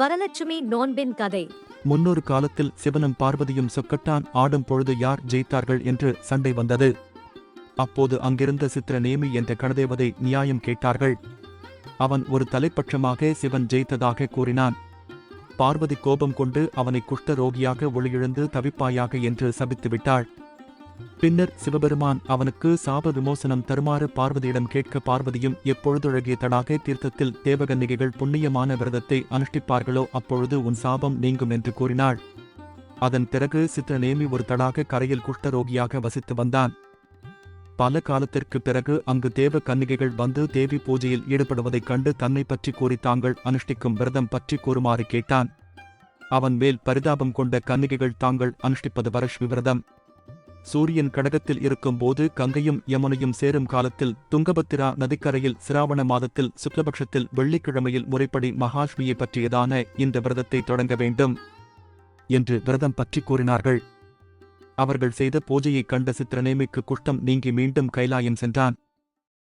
வரலட்சுமி நோன்பின் கதை. முன்னொரு காலத்தில் சிவனும் பார்வதியும் சொக்கட்டான் ஆடும் பொழுது யார் ஜெயித்தார்கள் என்று சண்டை வந்தது. அப்போது அங்கிருந்த சித்திர நேமி என்ற கணதேவதை நியாயம் கேட்டார்கள். அவன் ஒரு தலைப்பட்சமாக சிவன் ஜெயித்ததாக கூறினான். பார்வதி கோபம் கொண்டு அவனை குஷ்ட ரோகியாக ஒளியிழந்து தவிப்பாயாக என்று சபித்துவிட்டாள். பின்னர் சிவபெருமான் அவனுக்கு சாப விமோசனம் தருமாறு பார்வதியிடம் கேட்க பார்வதியும் எப்பொழுதொழகிய தடாக தீர்த்தத்தில் தேவகன்னிகைகள் புண்ணியமான விரதத்தை அனுஷ்டிப்பார்களோ அப்பொழுது உன் சாபம் நீங்கும் என்று கூறினாள். அதன் பிறகு சித்திரநேமி ஒரு தடாக கரையில் குஷ்டரோகியாக வசித்து வந்தான். பல காலத்திற்கு பிறகு அங்கு தேவ கன்னிகைகள் வந்து தேவி பூஜையில் ஈடுபடுவதைக் கண்டு தன்னை பற்றி கூறி தாங்கள் அனுஷ்டிக்கும் விரதம் பற்றி கூறுமாறு கேட்டான். அவன் மேல் பரிதாபம் கொண்ட கன்னிகைகள் தாங்கள் அனுஷ்டிப்பது வரஷ்மி விரதம். சூரியன் கடகத்தில் இருக்கும்போது கங்கையும் யமுனையும் சேரும் காலத்தில் துங்கபத்திரா நதிக்கரையில் சிராவண மாதத்தில் சுக்லபட்சத்தில் வெள்ளிக்கிழமையில் முறைப்படி மகாஷ்மியை பற்றியதான இந்த விரதத்தை தொடங்க வேண்டும் என்று விரதம் பற்றி கூறினார்கள். அவர்கள் செய்த பூஜையைக் கண்ட சித்திரநேமிக்கு குஷ்டம் நீங்கி மீண்டும் கைலாயம் சென்றான்.